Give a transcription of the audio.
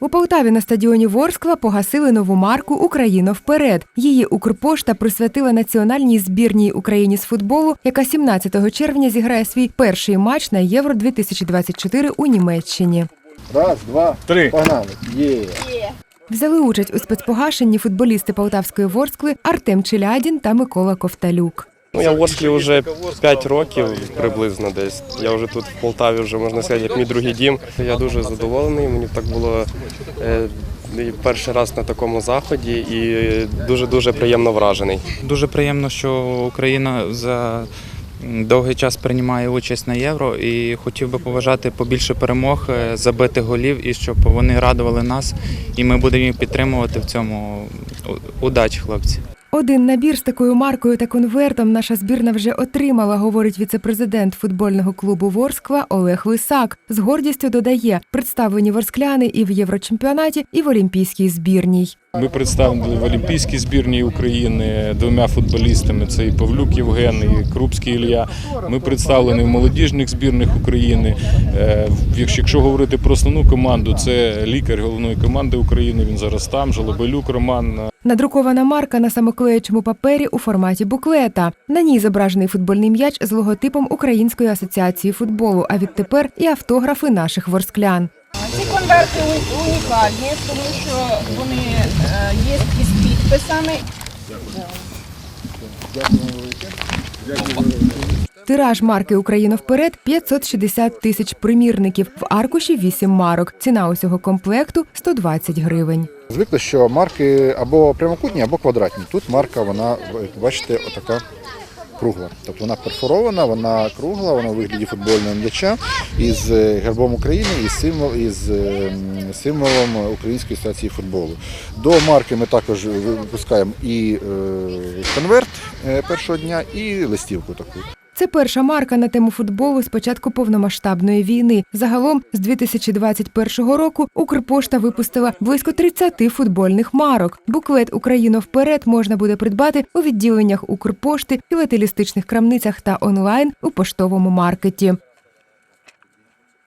У Полтаві на стадіоні Ворскла погасили нову марку Україна вперед. Її Укрпошта присвятила національній збірній Україні з футболу, яка 17 червня зіграє свій перший матч на Євро 2024 у Німеччині. Раз, два, Три. погнали. Є. Взяли участь у спецпогашенні футболісти Полтавської Ворскли Артем Челядін та Микола Ковталюк. Ну, я в Орсклі вже 5 років приблизно десь. Я вже тут в Полтаві вже можна сказати, як мій другий дім. Я дуже задоволений. Мені так було е, перший раз на такому заході і дуже дуже приємно вражений. Дуже приємно, що Україна за довгий час приймає участь на євро і хотів би побажати побільше перемог, е, забити голів і щоб вони радували нас, і ми будемо їх підтримувати в цьому. Удачі, хлопці! Один набір з такою маркою та конвертом наша збірна вже отримала, говорить віцепрезидент футбольного клубу Ворскла Олег Лисак. З гордістю додає, представлені ворскляни і в Єврочемпіонаті, і в Олімпійській збірній. Ми представили в Олімпійській збірній України двома футболістами: це і Павлюк Євген, і Крупський Ілля. Ми представлені в молодіжних збірних України. Е, Якщо говорити про основну команду, це лікар головної команди України. Він зараз там, Жолобелюк Роман. Надрукована марка на самоклеючому папері у форматі буклета. На ній зображений футбольний м'яч з логотипом Української асоціації футболу. А відтепер і автографи наших ворсклян. Ці конверти унікальні, тому що вони е, є із підписами. Тираж марки Україна вперед 560 тисяч примірників. В аркуші 8 марок. Ціна усього комплекту 120 гривень. Звикли, що марки або прямокутні, або квадратні. Тут марка, вона, бачите, отака кругла. Тобто вона перфорована, вона кругла, вона у вигляді футбольного м'яча із е, гербом України і символ, із е, символом Української асоціації футболу. До марки ми також випускаємо і е, конверт першого дня, і листівку таку. Це перша марка на тему футболу з початку повномасштабної війни. Загалом з 2021 року Укрпошта випустила близько 30 футбольних марок. Буклет Україна вперед можна буде придбати у відділеннях Укрпошти, філателістичних крамницях та онлайн у поштовому маркеті.